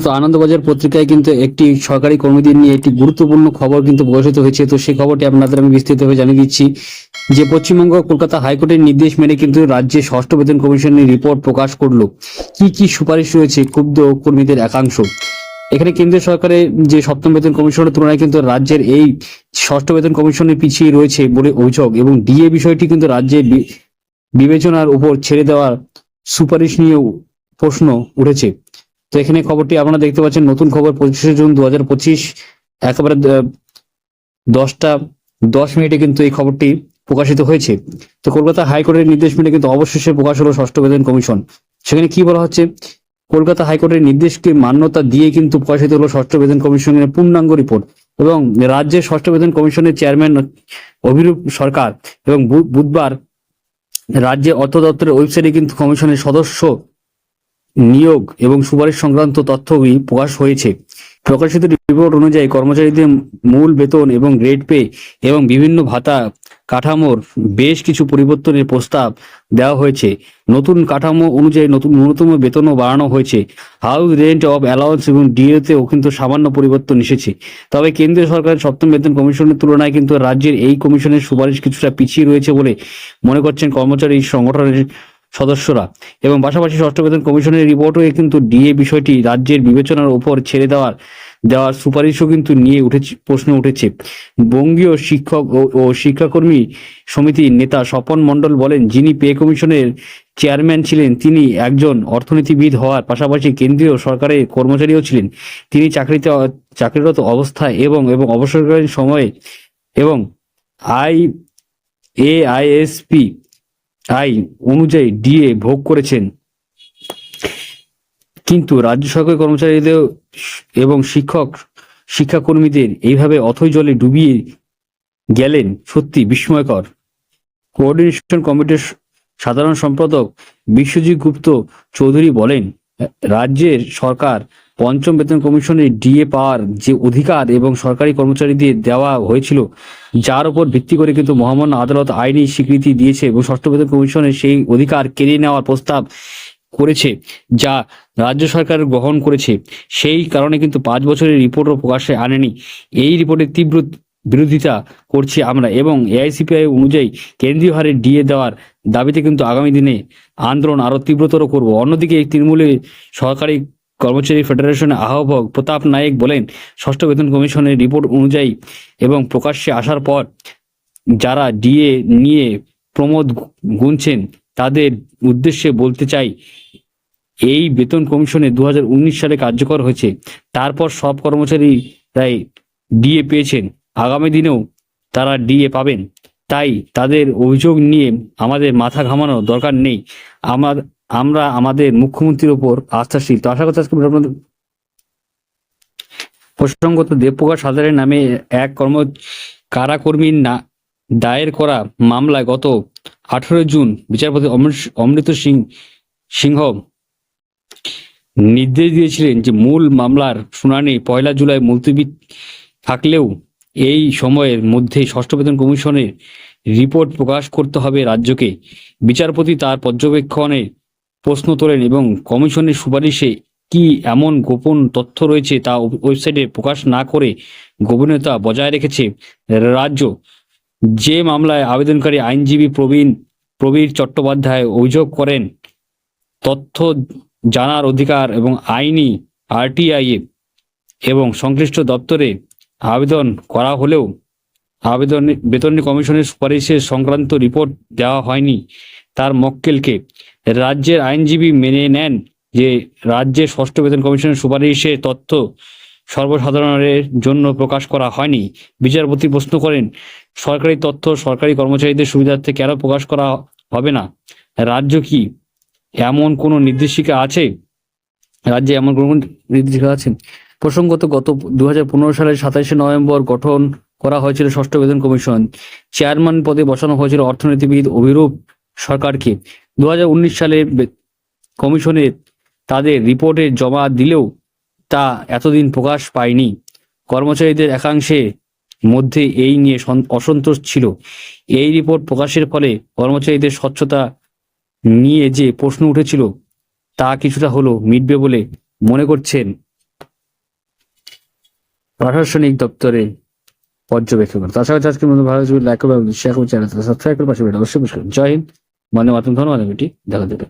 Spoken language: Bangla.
তো আনন্দবাজার পত্রিকায় কিন্তু একটি সরকারি কর্মীদের নিয়ে একটি গুরুত্বপূর্ণ খবর কিন্তু প্রকাশিত হয়েছে। তো সেই খবরটি আপনাদের আমি বিস্তারিতভাবে জানিয়ে দিচ্ছি। যে পশ্চিমবঙ্গ, কলকাতা হাইকোর্টের নির্দেশ মেনে কিন্তু রাজ্যে ষষ্ঠ বেতন কমিশনের রিপোর্ট প্রকাশ করল। কি কি সুপারিশ রয়েছে ক্ষুব্ধ কর্মীদের একাংশ? এখানে কেন্দ্রীয় সরকারের যে সপ্তম বেতন কমিশনের তুলনায় কিন্তু রাজ্যের এই ষষ্ঠ বেতন কমিশনের পিছিয়ে রয়েছে বলে অভিযোগ এবং ডিএ বিষয়টি কিন্তু রাজ্যের বি- বিবেচনার উপর ছেড়ে দেওয়ার সুপারিশ নিয়েও প্রশ্ন উঠেছে। তো এখানে খবরটি আপনারা দেখতে পাচ্ছেন, নতুন খবর পঁচিশে জুন দু হাজার পঁচিশ, একেবারে দশটা, দশ মিনিটে কিন্তু এই খবরটি প্রকাশিত হয়েছে। তো কলকাতা হাইকোর্টের নির্দেশ মেনে কিন্তু অবশেষে প্রকাশ হলো ষষ্ঠ বেতন কমিশন। সেখানে কি বলা হচ্ছে? কলকাতা হাইকোর্টের নির্দেশকে মান্যতা দিয়ে কিন্তু প্রকাশিত হলো ষষ্ঠ বেতন কমিশনের পূর্ণাঙ্গ রিপোর্ট এবং রাজ্যের ষষ্ঠ বেতন কমিশনের চেয়ারম্যান অভিরূপ সরকার এবং বুধবার রাজ্যে অর্থ দপ্তরের ওয়েবসাইটে কিন্তু কমিশনের সদস্য নিয়োগ এবং সুপারিশ সংক্রান্ত তথ্যগুলি প্রকাশ হয়েছে। প্রকাশিত রিপোর্ট অনুযায়ী কর্মচারীদের মূল বেতন এবং গ্রেড পে এবং বিভিন্ন ভাতা কাঠামোর বেশ কিছু পরিবর্তনের প্রস্তাব দেওয়া হয়েছে। নতুন কাঠামো অনুযায়ী নতুন ন্যূনতম বেতনও বাড়ানো হয়েছে। হাউস রেন্ট অফ অ্যালাউন্স এবং ডিএতেও কিন্তু সামান্য পরিবর্তন এসেছে। তবে কেন্দ্রীয় সরকারের সপ্তম বেতন কমিশনের তুলনায় কিন্তু রাজ্যের এই কমিশনের সুপারিশ কিছুটা পিছিয়ে রয়েছে বলে মনে করছেন কর্মচারী সংগঠনের সদস্যরা। এবং পাশাপাশি ষষ্ঠ বেতন কমিশনের রিপোর্টও কিন্তু ডিএ বিষয়টি রাজ্যের বিবেচনার উপর ছেড়ে দেওয়ার দেওয়ার সুপারিশও কিন্তু নিয়ে উঠেছে, প্রশ্ন উঠেছে। বঙ্গীয় শিক্ষক ও- শিক্ষাকর্মী সমিতির নেতা স্বপন মণ্ডল বলেন, যিনি পে কমিশনের চেয়ারম্যান ছিলেন, তিনি একজন অর্থনীতিবিদ হওয়ার পাশাপাশি কেন্দ্রীয় সরকারের কর্মচারীও ছিলেন। তিনি চাকরিতে, চাকরিরত অবস্থায় এবং এবং অবসরকালীন সময়ে এবং আই, এ আইএসপি আই অনুযায়ী ডিএ ভোগ করেছেন। কিন্তু রাজ্য সরকারি কর্মচারীদের এবং শিক্ষক, শিক্ষাকর্মীদের এইভাবে অথৈ জলে ডুবিয়ে গেলেন সত্যি বিস্ময়কর। কোঅর্ডিনেশন কমিটির সাধারণ সম্পাদক বিশ্বজিৎ গুপ্ত চৌধুরী বলেন রাজ্যের সরকার পঞ্চম বেতন কমিশনের ডিএ পাওয়ার যে অধিকার এবং সরকারি কর্মচারীদের দেওয়া হয়েছিল, যার উপর ভিত্তি করে কিন্তু মহামান্য আদালত আইনি স্বীকৃতি দিয়েছে এবং ষষ্ঠ বেতন কমিশনের সেই অধিকার কেড়ে নেওয়ার প্রস্তাব করেছে, যা রাজ্য সরকার গ্রহণ করেছে। সেই কারণে কিন্তু পাঁচ বছরের রিপোর্টও প্রকাশ্যে আনেনি। এই রিপোর্টের তীব্র বিরোধিতা করছি আমরা এবং এআইসিপিআই অনুযায়ী কেন্দ্রীয় হারে ডিএ দেওয়ার দাবিতে কিন্তু আগামী দিনে আন্দোলন আরও তীব্রতর করব। অন্যদিকে তৃণমূলের সরকারি কর্মচারী ফেডারেশনের আহ্বায়ক প্রতাপ নায়েক বলেন, ষষ্ঠ বেতন কমিশনের রিপোর্ট অনুযায়ী এবং প্রকাশ্যে আসার পর যারা ডিএ নিয়ে প্রমোদ গুনছেন, তাদের উদ্দেশ্যে বলতে চাই, এই বেতন কমিশনে দু হাজার উনিশ সালে কার্যকর হয়েছে। তারপর সব কর্মচারীরাই ডিএ পেয়েছেন। আগামী দিনেও তারা ডিএ পাবেন। তাই তাদের অভিযোগ নিয়ে আমাদের মাথা ঘামানো দরকার নেই। আমার, আমরা আমাদের মুখ্যমন্ত্রীর ওপর আস্থাশীল। তো আশা করছি আজকে আপনাদের প্রসঙ্গত দেবপ্রকাশ হাজারের নামে এক কর্ম কারাকর্মীর না, দায়ের করা মামলায় গত আঠেরো জুন বিচারপতি অমৃত- সিং, সিংহ নির্দেশ দিয়েছিলেন যে মূল মামলার শুনানি পয়লা জুলাই মুলতবি থাকলেও এই সময়ের মধ্যে ষষ্ঠ বেতন কমিশনের রিপোর্ট প্রকাশ করতে হবে রাজ্যকে। বিচারপতি তার পর্যবেক্ষণে প্রশ্ন তোলেন এবং কমিশনের সুপারিশে কি এমন গোপন তথ্য রয়েছে তা ওয়েবসাইটে প্রকাশ না করে গোপনীয়তা বজায় রেখেছে রাজ্য। যে মামলায় আবেদনকারী আইনজীবী প্রবীণ প্রবীর চট্টোপাধ্যায় অভিযোগ করেন, তথ্য জানার অধিকার এবং আইনি আরটিআই এবং সংশ্লিষ্ট দপ্তরে আবেদন করা হলেও আবেদন, বেতন কমিশনের সুপারিশের সংক্রান্ত রিপোর্ট দেওয়া হয়নি। তার মক্কেলকে রাজ্যের আইনজীবী মেনে নেন যে রাজ্যের ষষ্ঠ বেতন কমিশনের সুপারিশের তথ্য সর্বসাধারণের জন্য প্রকাশ করা হয়নি। বিচারপতি প্রশ্ন করেন, সরকারি তথ্য সরকারি কর্মচারীদের সুবিধার্থে কেন প্রকাশ করা হবে না? রাজ্য কি এমন কোনো নির্দেশিকা আছে? রাজ্যে এমন কোনো নির্দেশিকা আছে? প্রসঙ্গত গত দু হাজার পনেরো সালের সাতাইশে নভেম্বর গঠন করা হয়েছিল ষষ্ঠ বেতন কমিশন। চেয়ারম্যান পদে বসানো হয়েছিল অর্থনীতিবিদ অভিরূপ সরকারকে। দু হাজার উনিশ সালে কমিশনে তাদের রিপোর্টে জমা দিলেও তা এতদিন প্রকাশ পায়নি। কর্মচারীদের একাংশে মধ্যে এই নিয়ে সন- অসন্তোষ ছিল। এই রিপোর্ট প্রকাশের ফলে কর্মচারীদের স্বচ্ছতা নিয়ে যে প্রশ্ন উঠেছিল, তা কিছুটা হলো মিটবে বলে মনে করছেন প্রশাসনিক দপ্তরে পর্যবেক্ষণ করেন। তাছাড়া আজকে মনে ভালো ছবি লাইক করবেন শেয়ার করবেন চ্যানেল সাবস্ক্রাইব করে পাশে অবশ্যই জয় হিন্দ মানে মাধ্যম ধন্যবাদ ভিডিওটি দেখা দেবে